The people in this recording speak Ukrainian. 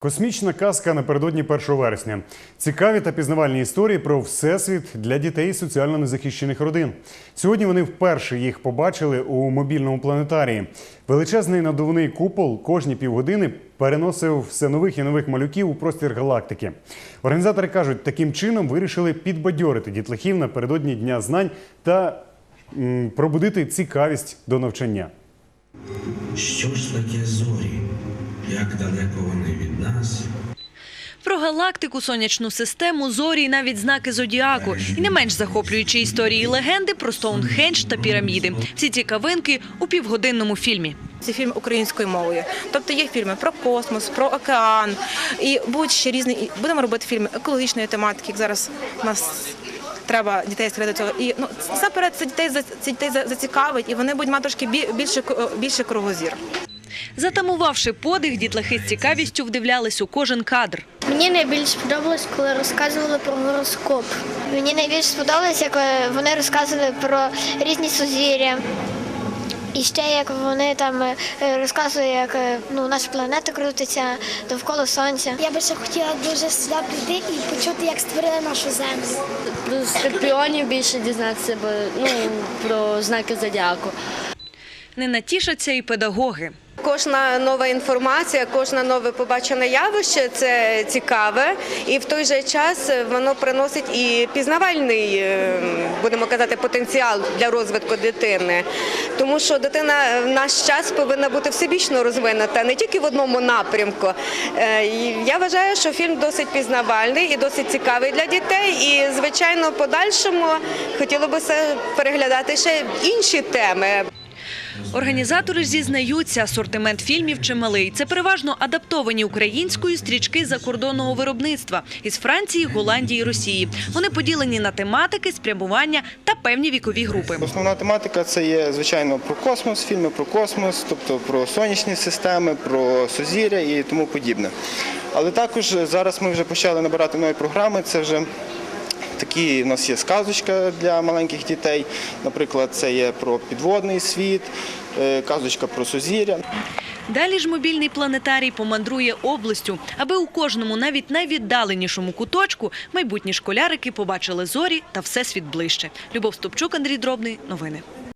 Космічна казка напередодні 1 вересня. Цікаві та пізнавальні історії про всесвіт для дітей соціально незахищених родин. Сьогодні вони вперше їх побачили у мобільному планетарії. Величезний надувний купол кожні півгодини переносив все нових і нових малюків у простір галактики. Організатори кажуть, таким чином вирішили підбадьорити дітлахів напередодні Дня знань та м, пробудити цікавість до навчання. Що ж таке зорі? Як далеко вони від? Про галактику, сонячну систему, зорі і навіть знаки зодіаку. І не менш захоплюючі історії і легенди про Стоунхендж та піраміди. Всі ці кавинки у півгодинному фільмі. Це фільм українською мовою. Тобто є фільми про космос, про океан і будуть ще різні. і Будемо робити фільми екологічної тематики. Як зараз у нас треба дітей скрити до цього. І ну насамперед це дітей за- це дітей зацікавить, і вони будуть мати трошки бі- більше ко- більше кругозір. Затамувавши подих, дітлахи з цікавістю вдивлялись у кожен кадр. Мені найбільше сподобалось, коли розказували про гороскоп. Мені найбільше сподобалось, як е, вони розказували про різні сузір'я. І ще як вони там е, розказують, як е, ну, наша планета крутиться довкола сонця. Я би ще хотіла дуже сюди прийти і почути, як створили нашу землю. Про скорпіонів більше дізнатися, бо ну про знаки зодіаку. Не натішаться і педагоги. Кожна нова інформація, кожне нове побачене явище це цікаве, і в той же час воно приносить і пізнавальний, е, будемо казати, потенціал для розвитку дитини. Тому що дитина в наш час повинна бути всебічно розвинута, не тільки в одному напрямку. Е, Я вважаю, що фільм досить пізнавальний і досить цікавий для дітей. І, звичайно, подальшому хотілося б переглядати ще інші теми. Організатори зізнаються, асортимент фільмів чималий. Це переважно адаптовані українською стрічки закордонного виробництва із Франції, Голландії, Росії. Вони поділені на тематики, спрямування та певні вікові групи. Основна тематика це є звичайно про космос, фільми про космос, тобто про сонячні системи, про сузір'я і тому подібне. Але також зараз ми вже почали набирати нові програми. Це вже такі у нас є сказочка для маленьких дітей. Наприклад, це є про підводний світ, е, казочка про сузір'я. Далі ж мобільний планетарій помандрує областю, аби у кожному, навіть найвіддаленішому куточку, майбутні школярики побачили зорі та всесвіт ближче. Любов Стопчук, Андрій Дробний. Новини.